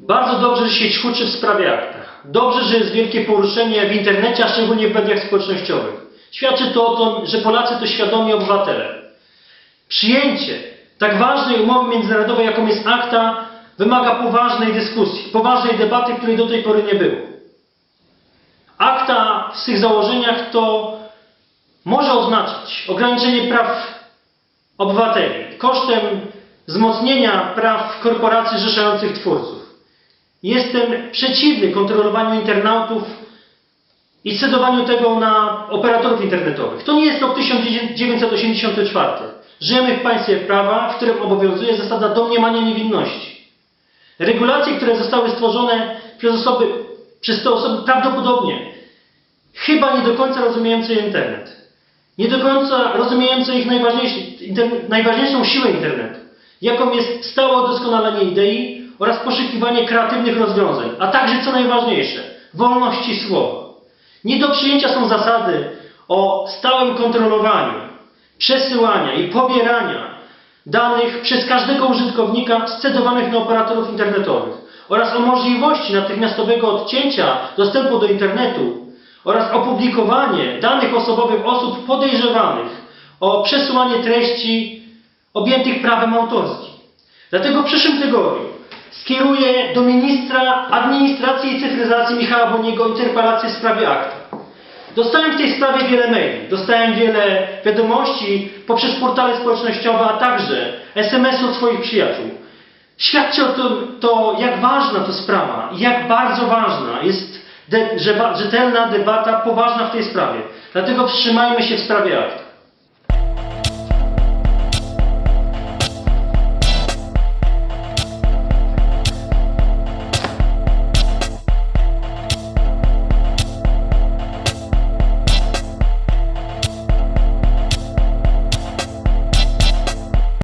Bardzo dobrze, że sieć huczy w sprawie akta. Dobrze, że jest wielkie poruszenie w internecie, a szczególnie w mediach społecznościowych. Świadczy to o tym, że Polacy to świadomi obywatele. Przyjęcie tak ważnej umowy międzynarodowej, jaką jest akta, wymaga poważnej dyskusji, poważnej debaty, której do tej pory nie było. Akta w swych założeniach to może oznaczać ograniczenie praw obywateli kosztem wzmocnienia praw korporacji zrzeszających twórców. Jestem przeciwny kontrolowaniu internautów i scedowaniu tego na operatorów internetowych. To nie jest rok 1984. Żyjemy w państwie prawa, w którym obowiązuje zasada domniemania niewinności. Regulacje, które zostały stworzone przez, osoby, przez te osoby prawdopodobnie chyba nie do końca rozumiejące internet. Nie do końca rozumiejące ich najważniejszą siłę internetu, jaką jest stałe udoskonalenie idei oraz poszukiwanie kreatywnych rozwiązań, a także co najważniejsze, wolności słowa. Nie do przyjęcia są zasady o stałym kontrolowaniu, przesyłania i pobierania danych przez każdego użytkownika scedowanych na operatorów internetowych oraz o możliwości natychmiastowego odcięcia dostępu do internetu oraz opublikowanie danych osobowych osób podejrzewanych o przesyłanie treści objętych prawem autorskim. Dlatego w przyszłym tygodniu skieruję do ministra administracji i cyfryzacji Michała Boniego interpelację w sprawie akta. Dostałem w tej sprawie wiele maili, dostałem wiele wiadomości poprzez portale społecznościowe, a także SMS-y od swoich przyjaciół. Świadczy o tym to, jak ważna to sprawa i jak bardzo ważna jest de- rzetelna debata, poważna w tej sprawie. Dlatego wstrzymajmy się w sprawie akta.